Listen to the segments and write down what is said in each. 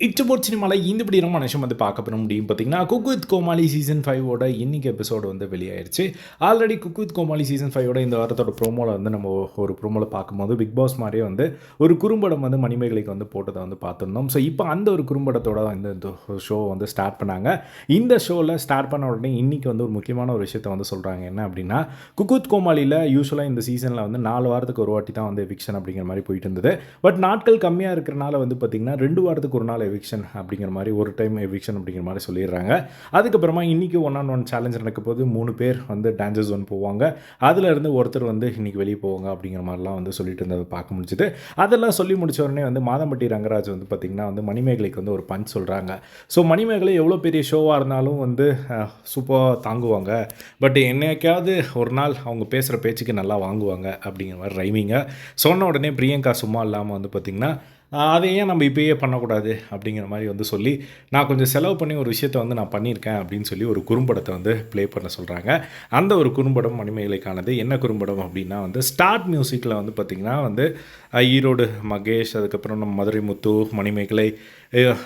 இச்சபோட் சினிமாவில் இந்த படி ரொம்ப நிமிஷம் வந்து பார்க்க போகிற முடியும் பார்த்தீங்கன்னா குக் வித் கோமாளி சீசன் ஃபைவோட இன்னைக்கு எபிசோடு வந்து வெளியாயிருச்சு. Already cook with Comali season ஃபைவோட இந்த வாரத்தோட ப்ரோமோவில் வந்து நம்ம ஒரு ப்ரோமோவில் பார்க்கும்போது பிக் பாஸ் மாதிரியே வந்து ஒரு குறும்படம் வந்து மணிமேகலைக்கு வந்து போட்டதை வந்து பார்த்துருந்தோம். ஸோ இப்போ அந்த ஒரு குறும்படத்தோட வந்து இந்த ஷோ வந்து ஸ்டார்ட் பண்ணாங்க. இந்த ஷோவில் ஸ்டார்ட் பண்ண உடனே இன்றைக்கி வந்து ஒரு முக்கியமான ஒரு விஷயத்தை வந்து சொல்கிறாங்க என்ன அப்படின்னா குக்குத் கோமாளியில் யூஸ்வலாக இந்த சீசனில் வந்து நாலு வாரத்துக்கு ஒரு வாட்டி தான் வந்து எவிக்ஷன் அப்படிங்கிற மாதிரி போயிட்டு இருந்தது. பட் நாட்கள் கம்மியாக இருக்கிறனால வந்து பார்த்திங்கன்னா ரெண்டு வாரத்துக்கு ஒரு நாள் எவிக்ஷன் அப்படிங்கிற மாதிரி ஒரு டைம் எவிக்ஷன் அப்படிங்கிற மாதிரி சொல்லிடுறாங்க. அதுக்கப்புறமா இன்றைக்கி ஒன் ஆன் ஒன் சேலஞ்ச் நடக்க போது மூணு பேர் வந்து டான்சர்ஸ் ஒன் போவாங்க. அதிலிருந்து ஒருத்தர் வந்து இன்றைக்கி வெளியே போவாங்க அப்படிங்கிற மாதிரிலாம் வந்து சொல்லிட்டு இருந்ததை பார்க்க முடிஞ்சுது. அதெல்லாம் சொல்லி முடிச்ச உடனே வந்து மாதம்பட்டி ரங்கராஜ் வந்து பார்த்திங்கன்னா வந்து மணிமேகலைக்கு வந்து ஒரு பஞ்ச் சொல்கிறாங்க ஸோ மணிமேகலை எவ்வளோ பெரிய ஷோவாக இருந்தாலும் வந்து சூப்பராக தாங்குவாங்க. பட் என்னைக்காவது ஒரு நாள் அவங்க பேசுகிற பேச்சுக்கு நல்லா வாங்குவாங்க அப்படிங்கிற மாதிரி ரைமிங்க சொன்ன உடனே பிரியங்கா சும்மா இல்லாமல் வந்து பார்த்திங்கன்னா அதை ஏன் நம்ம இப்பயே பண்ணக்கூடாது அப்படிங்கிற மாதிரி வந்து சொல்லி நான் கொஞ்சம் செலவு பண்ணி ஒரு விஷயத்தை வந்து நான் பண்ணியிருக்கேன் அப்படின்னு சொல்லி ஒரு குறும்படத்தை வந்து ப்ளே பண்ண சொல்கிறாங்க அந்த ஒரு குறும்படம் மணிமேகலைக்கானது என்ன குறும்படம் அப்படின்னா வந்து ஸ்டார்ட் மியூசிக்கில் வந்து பார்த்திங்கன்னா வந்து ஈரோடு மகேஷ் அதுக்கப்புறம் நம்ம மதுரை முத்து மணிமேகலை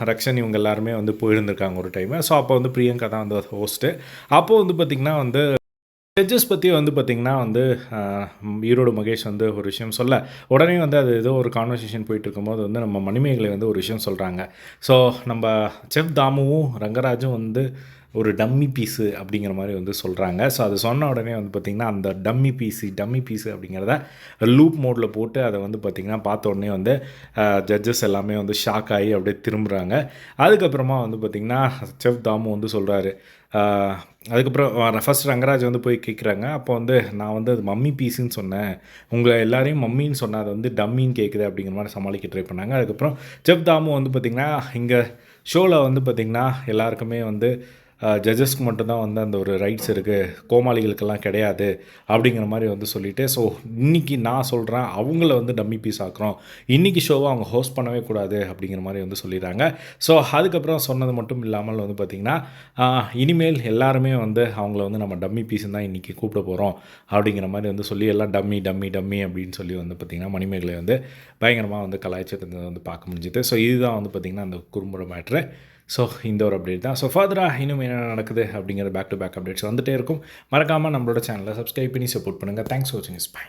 ரக்ஷன் இவங்க எல்லாருமே வந்து போயிருந்திருக்காங்க ஒரு டைமு ஸோ அப்போ வந்து பிரியங்கா தான் வந்து ஹோஸ்ட்டு அப்போது வந்து பார்த்திங்கன்னா வந்து ஜட்ஜஸ் பற்றி வந்து பார்த்திங்கன்னா வந்து ஈரோடு மகேஷ் வந்து ஒரு விஷயம் சொல்ல உடனே வந்து அது ஏதோ ஒரு கான்வர்சேஷன் போயிட்டு இருக்கும்போது வந்து நம்ம மணிமேகலை வந்து ஒரு விஷயம் சொல்கிறாங்க ஸோ நம்ம செஃப் தாமுவும் ரங்கராஜும் வந்து ஒரு டம்மி பீஸு அப்படிங்கிற மாதிரி வந்து சொல்கிறாங்க ஸோ அது சொன்ன உடனே வந்து பார்த்திங்கன்னா அந்த டம்மி பீஸு டம்மி பீஸு அப்படிங்கிறத லூப் மோடில் போட்டு அதை வந்து பார்த்திங்கன்னா பார்த்த உடனே வந்து ஜட்ஜஸ் எல்லாமே வந்து ஷாக் ஆகி அப்படியே திரும்புகிறாங்க அதுக்கப்புறமா வந்து பார்த்திங்கன்னா செஃப் தாமு வந்து சொல்கிறாரு அதுக்கப்புறம் ஃபஸ்ட் ரங்கராஜ் வந்து போய் கேட்குறாங்க அப்போ வந்து நான் வந்து அது மம்மி பீஸுன்னு சொன்னேன். உங்களை எல்லாரையும் மம்மின்னு சொன்னால் அது வந்து டம்மின்னு கேட்குது அப்படிங்கிற மாதிரி சமாளிக்க ட்ரை பண்ணாங்க. அதுக்கப்புறம் செஃப் தாமு வந்து பார்த்திங்கன்னா இங்கே ஷோவில் வந்து பார்த்திங்கன்னா எல்லாருக்குமே வந்து ஜட்ஜஸ்க்கு மட்டும்தான் வந்து அந்த ஒரு ரைட்ஸ் இருக்குது கோமாளிகளுக்கெல்லாம் கிடையாது அப்படிங்கிற மாதிரி வந்து சொல்லிவிட்டு ஸோ இன்றைக்கி நான் சொல்கிறேன் அவங்கள வந்து டம்மி பீஸ் ஆக்குறோம். இன்றைக்கி ஷோவை அவங்க ஹோஸ்ட் பண்ணவே கூடாது அப்படிங்கிற மாதிரி வந்து சொல்லிடுறாங்க. ஸோ அதுக்கப்புறம் சொன்னது மட்டும் இல்லாமல் வந்து பார்த்திங்கன்னா இனிமேல் எல்லாருமே வந்து அவங்கள வந்து நம்ம டம்மி பீஸ் தான் இன்றைக்கி கூப்பிட போகிறோம் அப்படிங்கிற மாதிரி வந்து சொல்லி எல்லாம் டம்மி டம்மி டம்மி அப்படின்னு சொல்லி வந்து பார்த்திங்கன்னா மணிமேகலை வந்து பயங்கரமாக வந்து கலாய்ச்சிட்டு வந்து பார்க்க முடிஞ்சுது. ஸோ இதுதான் வந்து பார்த்திங்கன்னா அந்த குறும்புற மேட்ரு ஸோ இந்த ஒரு அப்டேட் தான். ஸோ ஃபர்தராக இன்னும் என்ன நடக்குது அப்படிங்கிற பேக் டு பேக் அப்டேட்ஸ் வந்துகிட்டே இருக்கும். மறக்காமல் நம்மளோட சேனலை சப்ஸ்கிரைப் பண்ணி சப்போர்ட் பண்ணுங்கள் தேங்க்ஸ் ஃபார் வாட்சிங் இஸ் பை